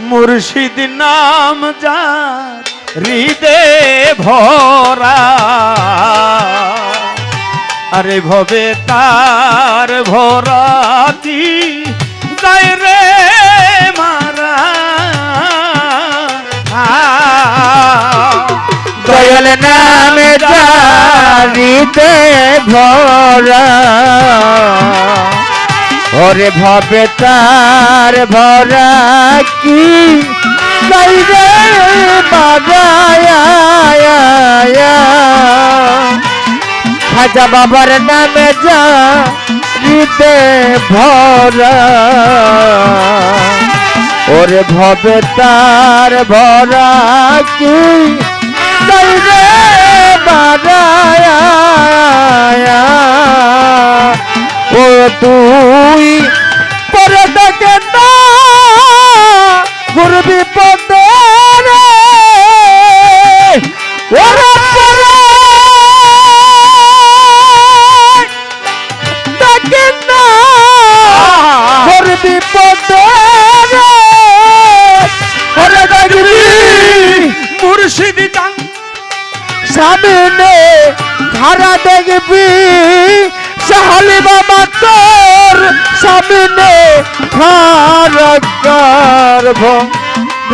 মুর্শিদ নাম যার হৃদে ভরা। আরে ভবে তার ভরা কি রে মারা। দয়াল নামে জারিতে ভরা। ওরে ভবে তার ভরা কি? বাগায়া খাজা বাবার নামে জারিতে ভরা। ওরে ভবে তার ভরা কি? গাইরে বাগায়া ও তুই সামনে খারা দেখবি, সাহালি বাবা তোর সামনে খারা গর্ভ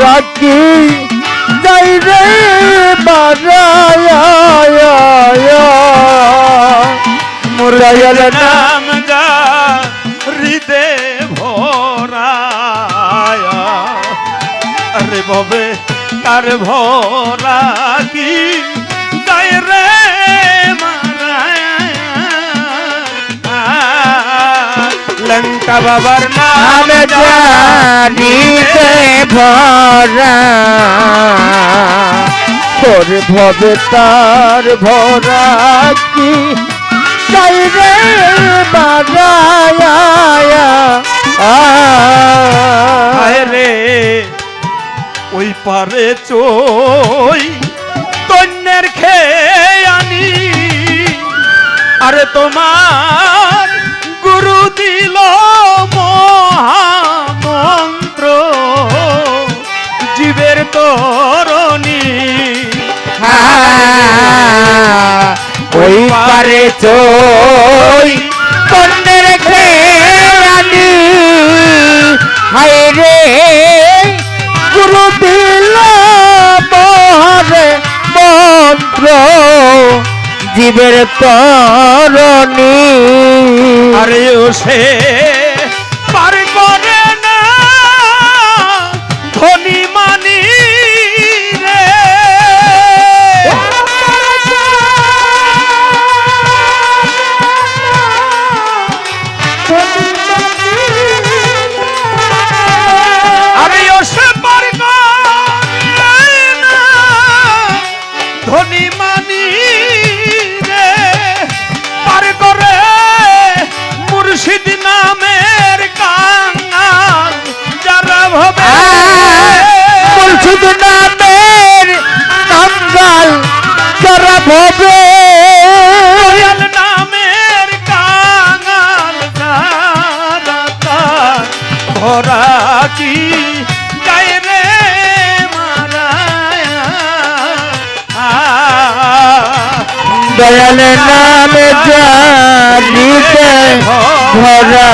রাখি। যাই রে মুর্শিদ নাম যার হৃদে ভরা আরে ভবে তার ভরা কি? যায় রে লঙ্কা বাবার নাম জানিতে ভরা। তোর ভবে তার ভরা কি? চাই রে বাজায়া হায় রে ওই পারে চই। তোমার গুরু দিল মহামন্ত্র। জীবের তরণী। ওই পারে চই জীবের তরণী। আরে সে ধনী মানি দয়াল নামের কাঙ্গাল যারা ভরা কি রে মারায়া। দয়াল নামে জানিতে ভরা।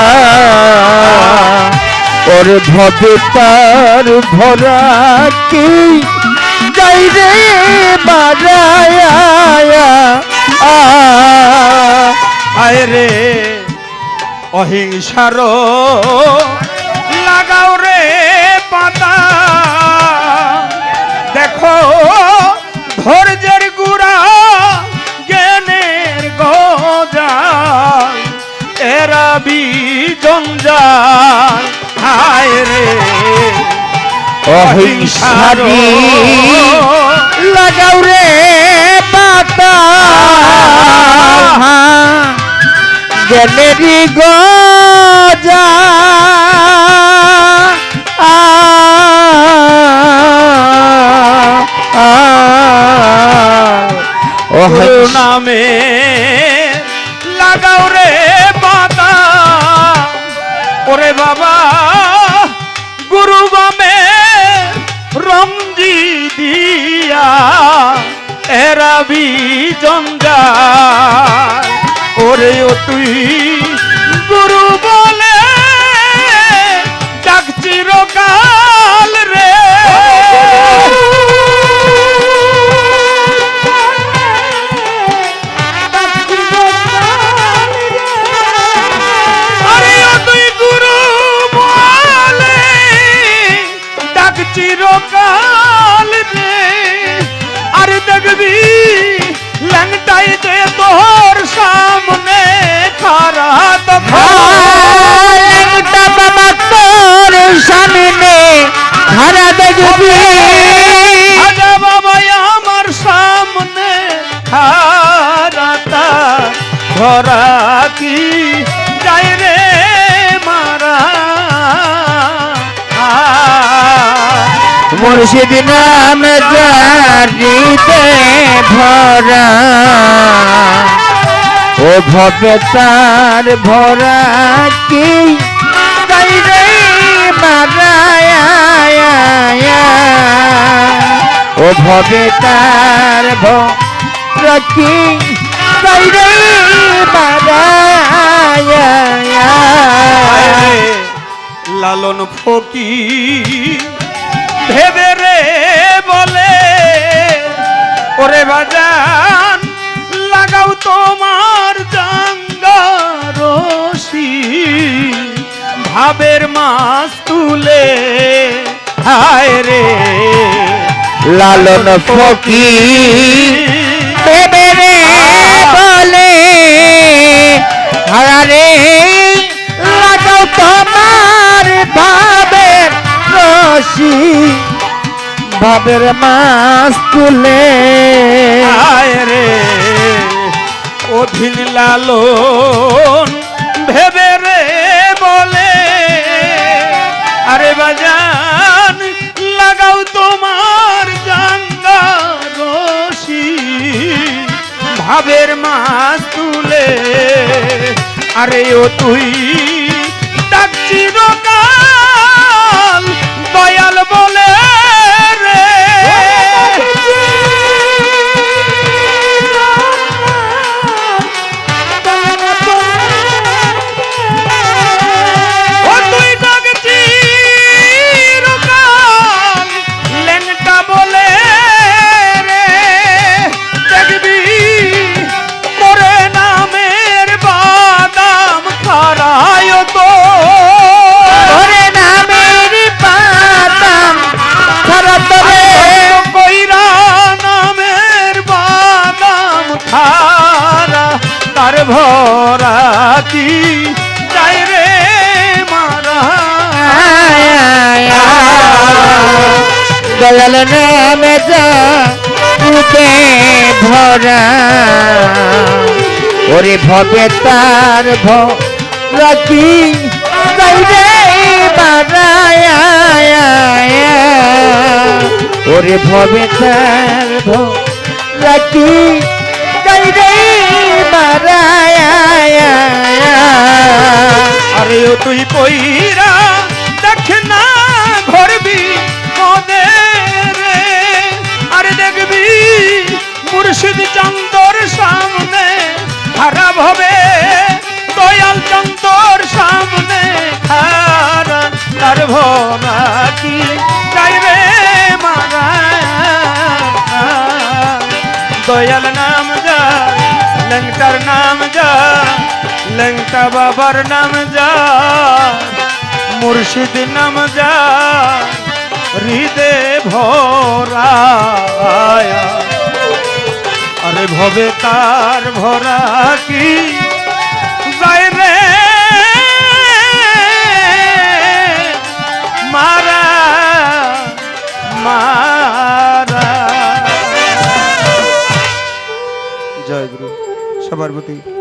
ওর ভবে তার ভরা কি রে বাজায়া। আয় রে অহিংসার লাগাও রে পাতা। দেখো ধৈর্যের গুড়া জ্ঞানের গজাল এরা বিজঞ্জাল হায় রে অহিংসারি জ্ঞানেরই গজা ওহর নামে লাগাও রে মাতা ওরে বাবা গুরু বামে রঞ্জি দিয়া এরা বি জঞ্জা ওরে ও তুই গুরু ধরা কি? রে মারা। মুর্শিদ নাম জারিতে ভরা। ও ভবে ভরা কি? গাই রে মারায়া ও ভবে ভরা কি? গাই রে লালন ফকি ভেবে রে বলে, ওরে বাজান, লাগাও তোমার জাঙ্গা রশি। ভাবের মাছ তুলে, হায় রে লালন ফকির। ভেবে রে বলে হারারে লাগাও ভাবের রশি ভাবের মাছ তুলে। রে, অধীন লালন ভেবে রে বলে। আরে বাজান, লাগাও তোমার জাঙ্গা রশি, ভাবের মাছ তুলে। আরে ও তুই দয়াল নামে যা রূপে ভরা ওরে ভবে তার ভি ওরে ভবে তার ভি আরে তুই কইরা দয়াল নাম যা লঙ্কার নাম যা লঙ্কা বাবার নাম যা মুর্শিদ নাম যা হৃদে ভরা আরে ভবে তার ভরা কি গুরু